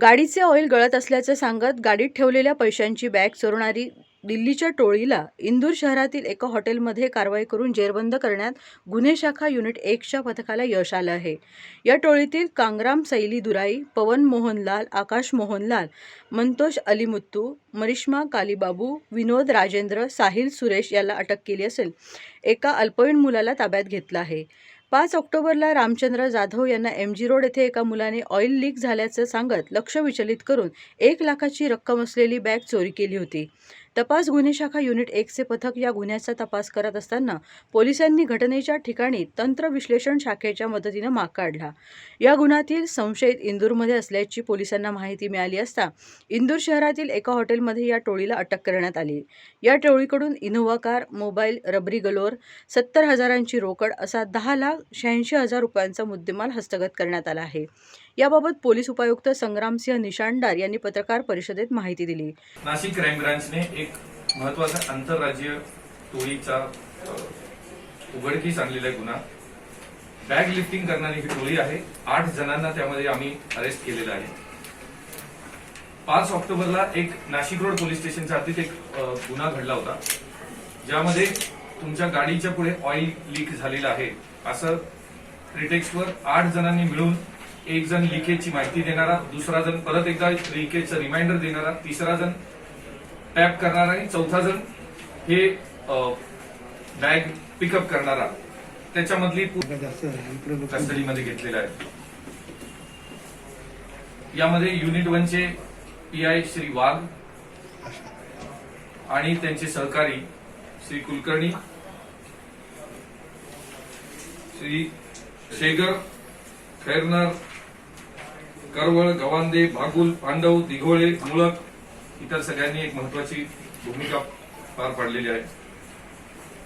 गाडीचे ऑइल गळत असल्याचं सांगत गाडीत ठेवलेल्या पैशांची बॅग चोरणारी दिल्लीच्या टोळीला इंदूर शहरातील एका हॉटेलमध्ये कारवाई करून जेरबंद करण्यात गुन्हे शाखा युनिट एकच्या पथकाला यश आलं आहे. या टोळीतील कांग्राम सैली दुराई पवन मोहनलाल आकाश मोहनलाल मंतोष अलीमुत्तू मरिश्मा कालीबाबू विनोद राजेंद्र साहिल सुरेश याला अटक केली असेल. एका अल्पवयीन मुलाला ताब्यात घेतलं आहे. पाच ऑक्टोबरला रामचंद्र जाधव यांना एम जी रोड येथे एका मुलाने ऑइल लीक झाल्याचं सांगत लक्ष विचलित करून एक लाखाची रक्कम असलेली बॅग चोरी केली होती. तपास गुन्हे शाखा युनिट एकचे पथक या गुन्ह्याचा तपास करत असताना पोलिसांनी घटनेच्या ठिकाणी तंत्र विश्लेषण शाखेच्या मदतीनं माग काढला. या गुन्ह्यातील संशयित इंदूरमध्ये असल्याची पोलिसांना माहिती मिळाली असता इंदूर शहरातील एका हॉटेलमध्ये या टोळीला अटक करण्यात आली. या टोळीकडून इनोव्हा कार मोबाईल रबरी गलोर सत्तर हजारांची रोकड असा दहा लाख शहाऐंशी हजार रुपयांचा मुद्देमाल हस्तगत करण्यात आला आहे. याबाबत पोलीस उपायुक्त संग्रामसिंह निशाणदार यांनी पत्रकार परिषदेत माहिती दिली. नाशिक क्राईम ब्रांचने एक महत्त्वाचा आंतरराज्य टोळीचा उघडकीस आणलेला गुन्हा. बॅग लिफ्टिंग करणारी ही टोळी आहे. आठ जणांना त्यामध्ये आम्ही अरेस्ट केलेलं आहे. पाच ऑक्टोबरला एक नाशिक रोड पोलीस स्टेशनच्या हद्दीत एक गुन्हा घडला होता. ज्यामध्ये तुमच्या गाडीच्या पुढे ऑइल लीक झालेलं आहे. असं प्रिटेक्सवर आठ जणांनी मिळून एक जण लिकेजची माहिती देणारा दुसरा जण परत एकदा लिकेजचं रिमाइंडर देणारा तिसरा जण टॅप करणारा आणि चौथा जण हे बॅग पिकअप करणारा. त्याच्यामधली कस्टडीमध्ये घेतलेला आहे. यामध्ये युनिट वनचे पी आय श्री वाघ आणि त्यांचे सहकारी श्री कुलकर्णी श्री शेगर खैरनर करवळ गवांदे भागुल पांडव दिघोळे मुळक इतर सगळ्यांनी एक महत्वाची भूमिका पार पाडलेली आहे.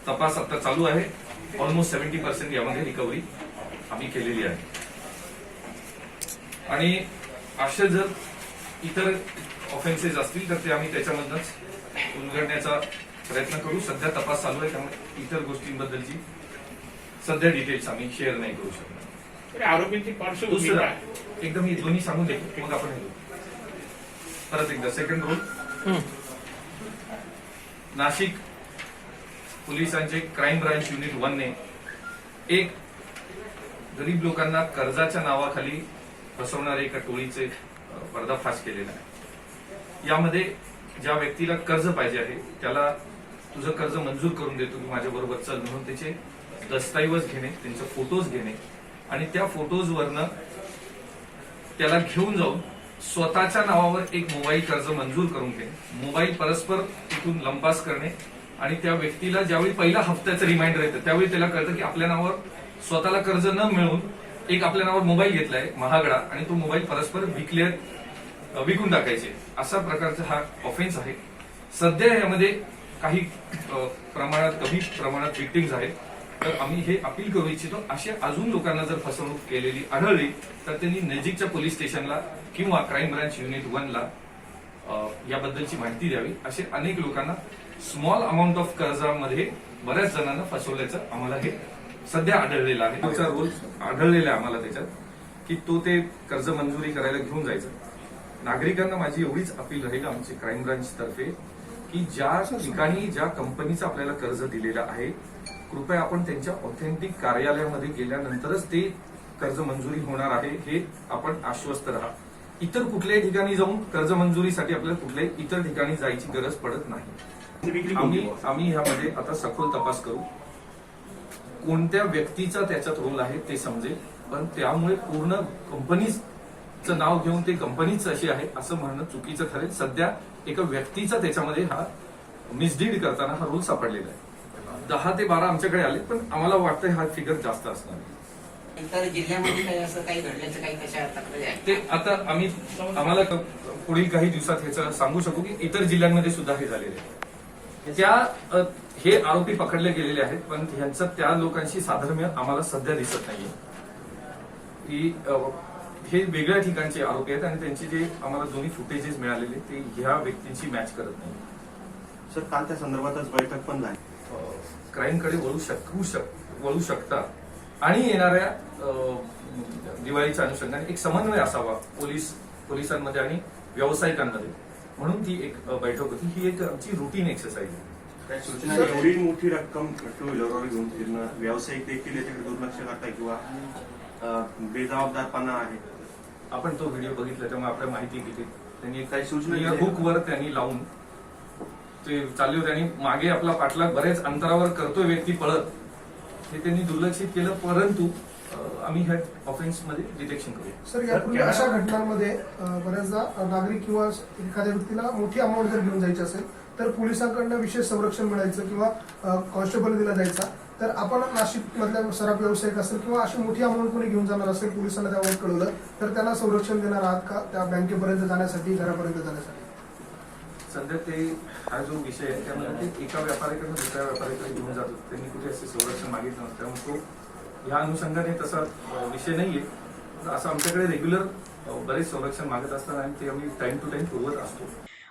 तपास आता चालू आहे. ऑलमोस्ट सेव्हन्टी पर्सेंट यामध्ये रिकव्हरी आम्ही केलेली आहे. आणि असे जर इतर ऑफेन्सेस असतील तर ते आम्ही त्याच्यामधनच उलगडण्याचा प्रयत्न करू. सध्या तपास चालू आहे. त्यामुळे इतर गोष्टींबद्दलची सध्या डिटेल्स आम्ही शेअर नाही करू शकणार. आरोपींची पार्श्वभूमी दुसरा काय? एकदम ही दोन्ही सांगून देतो मग आपण हे करू. परत एकदा सेकंड रोल नाशिक पोलिसांचे क्राईम ब्रांच युनिट वन ने एक गरीब लोकांना कर्जाच्या नावाखाली फसवणारे एका टोळीचे अ, पर्दाफाश केलेला आहे. यामध्ये ज्या व्यक्तीला कर्ज पाहिजे आहे त्याला तुझं कर्ज मंजूर करून देतो तू माझ्या बरोबर चल म्हणून त्याचे दस्तऐवज घेणे त्यांचे फोटोज घेणे आणि त्या फोटोजवरनं त्याला घेऊन जाऊन स्वतःच्या नावावर एक मोबाईल कर्ज मंजूर करून घेणे मोबाईल परस्पर तिथून लंपास करणे आणि त्या व्यक्तीला ज्यावेळी पहिला हप्त्याचं रिमाइंडर येतं त्यावेळी त्याला कळतं की आपल्या नावावर स्वतःला कर्ज न मिळून एक आपल्या नावावर मोबाईल घेतलाय महागडा आणि तो मोबाईल परस्पर विकले विकून टाकायचे. असा प्रकारचा हा ऑफेन्स आहे. सध्या यामध्ये काही प्रमाणात कमी प्रमाणात विक्टिम्स आहेत. तर आम्ही हे अपील करू इच्छितो असे अजून लोकांना जर फसवणूक केलेली आढळली तर त्यांनी नजीकच्या पोलीस स्टेशनला किंवा क्राईम ब्रांच युनिट वनला याबद्दलची माहिती द्यावी. असे अनेक लोकांना स्मॉल अमाऊंट ऑफ कर्जामध्ये बऱ्याच जणांना फसवल्याचं आम्हाला हे सध्या आढळलेलं आहे. पुढचा रोल आढळलेला आहे आम्हाला त्याच्यात की तो ते कर्ज मंजुरी करायला घेऊन जायचं. नागरिकांना माझी एवढीच अपील राहील आमची क्राईम ब्रांच तर्फे की ज्या ठिकाणी ज्या कंपनीचं आपल्याला कर्ज दिलेलं आहे कृपया आपण त्यांच्या ऑथेंटिक कार्यालयामध्ये गेल्यानंतरच ते कर्ज मंजुरी होणार आहे हे आपण आश्वस्त राहा. इतर कुठल्याही ठिकाणी जाऊन कर्ज मंजुरीसाठी आपल्याला कुठल्याही इतर ठिकाणी जायची गरज पडत नाही. आम्ही? आम्ही ह्यामध्ये आता सखोल तपास करू. कोणत्या व्यक्तीचा त्याच्यात रोल आहे ते समजेल पण त्यामुळे पूर्ण कंपनीचं नाव घेऊन ते कंपनीच अशी आहे असं म्हणणं चुकीचं ठरेल. सध्या एका व्यक्तीचा त्याच्यामध्ये हा मिसडीड करताना हा रोल सापडलेला आहे. दहा ते बारा आमच्याकडे आले पण आम्हाला वाटतं हा फिगर जास्त असणार. जिल्ह्यामध्ये काही असं काही घडल्याचं काही तक्रारी आहेत? ते आता आम्ही आम्हाला पुढील काही दिवसात ह्याचं सांगू शकू की इतर जिल्ह्यांमध्ये सुद्धा हे झालेले आहे. त्या हे आरोपी पकडले गेलेले आहेत पण ह्यांचं त्या लोकांशी साधर्म्य आम्हाला सध्या दिसत नाहीये. की हे वेगळ्या ठिकाणचे आरोपी आहेत आणि त्यांचे जे आम्हाला दोन्ही फुटेजेस मिळालेले ते ह्या व्यक्तींची मॅच करत नाही सर काल त्या संदर्भातच बैठक पण झाली. क्राईमकडे वळू शकू शक वळू शकता. आणि येणाऱ्या दिवाळीच्या अनुषंगाने एक समन्वय असावा पोलीस पोलिसांमध्ये आणि व्यावसायिकांमध्ये. म्हणून ती एक बैठक होती. ही एक आमची रुटीन एक्सरसाइज आहे काय सूचना एवढी मोठी रक्कम टू व्हीलरवर घेऊन फिरणं व्यावसायिक देखील याच्याकडे दुर्लक्ष करताय किंवा बेजबाबदारपणा आहे? आपण तो व्हिडिओ बघितला तेव्हा आपल्याला माहिती किती त्यांनी एक काही सूचना? हुकवर त्यांनी लावून ते चालले होते आणि मागे आपला पाठलाग बरेच अंतरावर करतोय व्यक्ती पळत. हे त्यांनी दुर्लक्षित केलं परंतु आम्ही ह्या ऑफेन्समध्ये डिटेक्शन करूया. सर यापूर्वी अशा घटनांमध्ये बऱ्याचदा नागरिक किंवा एखाद्या व्यक्तीला मोठी अमाऊंट जर घेऊन जायची असेल तर पोलिसांकडनं विशेष संरक्षण मिळायचं किंवा कॉन्स्टेबल दिला जायचा. तर आपण नाशिक मधल्या सराफ व्यावसायिक असेल किंवा अशी मोठी अमाऊंट कोणी घेऊन जाणार असेल पोलिसांना त्यावर कळवलं तर त्यांना संरक्षण देणार आहात का? त्या बँकेपर्यंत जाण्यासाठी घरापर्यंत जाण्यासाठी? सध्या ते हा जो विषय आहे त्यामध्ये ते एका व्यापाऱ्याकडून दुसऱ्या व्यापाऱ्याकडे घेऊन जात होते. त्यांनी कुठे असे संरक्षण मागितलं नव्हतं. त्यामुळे तो ह्या अनुषंगाने तसा विषय नाहीये. असं आमच्याकडे रेग्युलर बरेच संरक्षण मागत असतात आणि ते आम्ही टाइम टू टाइम पुरवत असतो.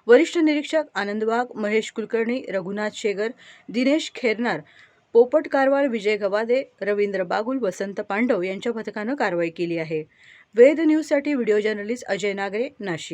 वरिष्ठ निरीक्षक आनंद वाघ महेश कुलकर्णी रघुनाथ शेगर दिनेश खेरनार पोपट कारवार विजय गवादे रवींद्र बागुल वसंत पांडव यांच्या पथकानं कारवाई केली आहे. वेद न्यूजसाठी व्हिडिओ जर्नलिस्ट अजय नागरे नाशिक.